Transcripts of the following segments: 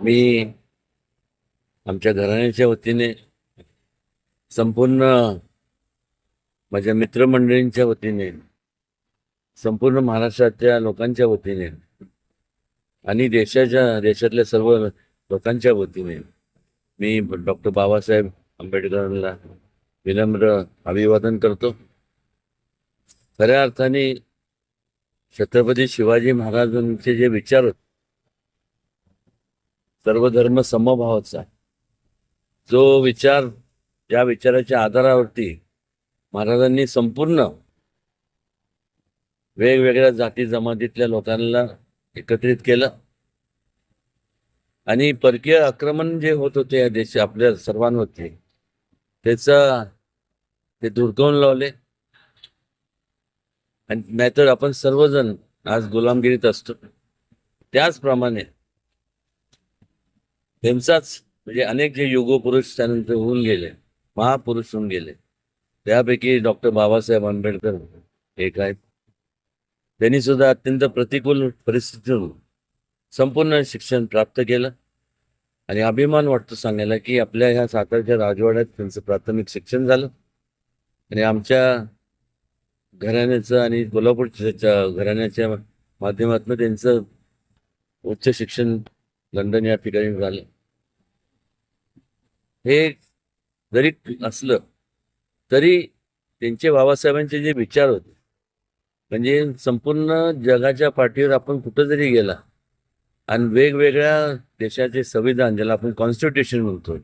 मी आमच्या घराण्याच्या वतीने संपूर्ण माझ्या मित्रमंडळींच्या वतीने संपूर्ण महाराष्ट्रातल्या लोकांच्या वतीने आणि देशाच्या देशातल्या सर्व लोकांच्या वतीने मी डॉक्टर बाबासाहेब आंबेडकरांना विनम्र अभिवादन करतो. खऱ्या अर्थाने छत्रपती शिवाजी महाराजांचे जे विचार होते सर्व धर्म समभावाचा जो विचार या विचाराच्या आधारावरती महाराजांनी संपूर्ण वेगवेगळ्या जाती जमातीतल्या लोकांना एकत्रित केलं. आणि परकीय आक्रमण जे होत होते या देश आपल्या सर्वांवरती त्याचा ते दुर्गवून लावले. आणि नाहीतर आपण सर्वजण आज गुलामगिरीत असतो. त्याचप्रमाणे त्यांचाच म्हणजे अनेक जे युगपुरुष त्यानंतर होऊन गेले महापुरुष होऊन गेले. त्यापैकी डॉक्टर बाबासाहेब आंबेडकर एक आहेत त्यांनी सुद्धा अत्यंत प्रतिकूल परिस्थितीतून संपूर्ण शिक्षण प्राप्त केलं. आणि अभिमान वाटतो सांगायला की आपल्या ह्या सातारच्या राजवाड्यात त्यांचं प्राथमिक शिक्षण झालं. आणि आमच्या घराण्याचं आणि कोल्हापूरच्या घराण्याच्या माध्यमातून त्यांचं उच्च शिक्षण लंडन या ठिकाणी झालं. हे जरी असलं तरी त्यांचे बाबासाहेबांचे जे विचार होते म्हणजे संपूर्ण जगाच्या पाठीवर आपण कुठं जरी गेला आणि वेगवेगळ्या देशाचे संविधान ज्याला आपण कॉन्स्टिट्यूशन म्हणतो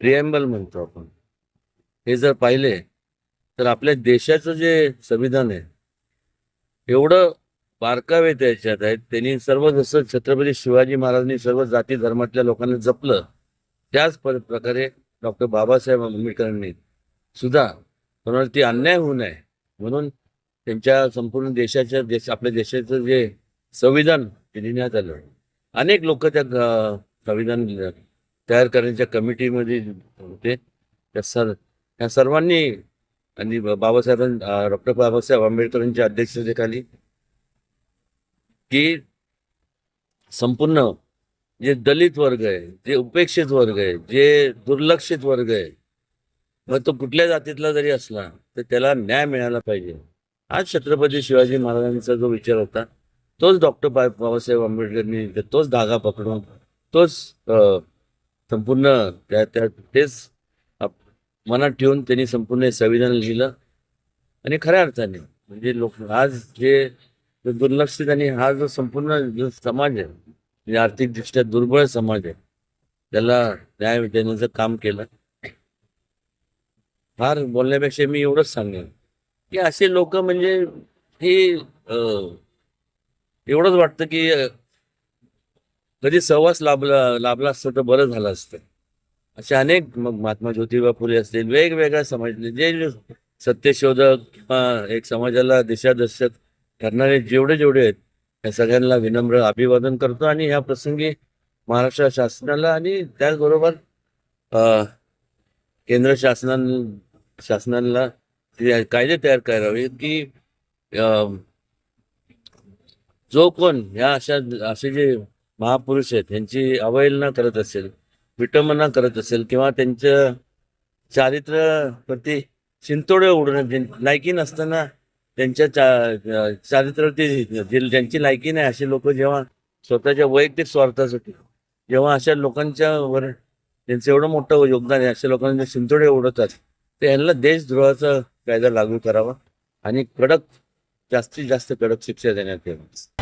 प्रिएम्बल म्हणतो आपण हे जर पाहिले तर आपल्या देशाचं जे संविधान आहे एवढं बारकावे त्याच्यात आहेत त्यांनी सर्व जसं छत्रपती शिवाजी महाराजांनी सर्व जाती धर्मातल्या लोकांना जपलं त्याच प्रकारे डॉक्टर बाबासाहेब आंबेडकरांनी सुद्धा कोणावरती अन्याय होऊ नये म्हणून त्यांच्या संपूर्ण देशाच्या देश आपल्या देशाचं जे संविधान ते लिहिण्यात आलं. अनेक लोक त्या संविधान तयार करण्याच्या कमिटीमध्ये होते. त्या सर ह्या सर्वांनी आणि बाबासाहेबां डॉक्टर बाबासाहेब आंबेडकरांच्या अध्यक्षतेखाली की संपूर्ण जे दलित वर्ग आहे जे उपेक्षित वर्ग आहे जे दुर्लक्षित वर्ग आहे मग तो कुठल्या जातीतला जरी असला तर त्याला न्याय मिळाला पाहिजे. आज छत्रपती शिवाजी महाराजांचा जो विचार होता तोच डॉक्टर बा बाबासाहेब आंबेडकरनी तोच धागा पकडून तोच संपूर्ण त्या त्या तेच मनात ठेवून त्यांनी संपूर्ण संविधान लिहिलं. आणि खऱ्या अर्थाने म्हणजे लोक आज जे दुर्लक्षित आणि हा जो संपूर्ण जो समाज आहे म्हणजे आर्थिकदृष्ट्या दुर्बळ समाज आहे. त्याला न्याय देण्याचं काम केलं. फार बोलण्यापेक्षा मी एवढंच सांगेन. की असे लोक म्हणजे हे एवढंच वाटतं की कधी सहवास लाभला लाभला असतं तर बरं झालं असतं. असे अनेक मग महात्मा ज्योतिबा फुले असतील वेगवेगळ्या समाजातले जे जे सत्यशोधक किंवा एक समाजाला दिशादर्शक करणारे जेवढे जेवढे आहेत या सगळ्यांना विनम्र अभिवादन करतो आणि ह्या प्रसंगी महाराष्ट्र शासनाला आणि त्याचबरोबर अं, केंद्र शासनान शासनाला कायदे तयार करावे की अं, जो कोण ह्या अशा असे जे महापुरुष आहेत यांची अवहेलना करत असेल विटंबना करत असेल किंवा त्यांच्या चारित्र्य प्रती चिंतोडे उडवणं ज्यां- लायकी नसताना त्यांच्या चा चारित्र्यावरती जे- ज्यांची लायकी नाही असे लोक जेव्हा स्वतःच्या वैयक्तिक स्वार्थासाठी जेव्हा अशा लोकांच्या वर त्यांचं एवढं मोठं योगदान आहे अशा लोकांना शिंतोडे उडवतात तर यांना देशद्रोहाचा कायदा लागू करावा आणि कडक जास्तीत जास्त कडक शिक्षा देण्यात यावी.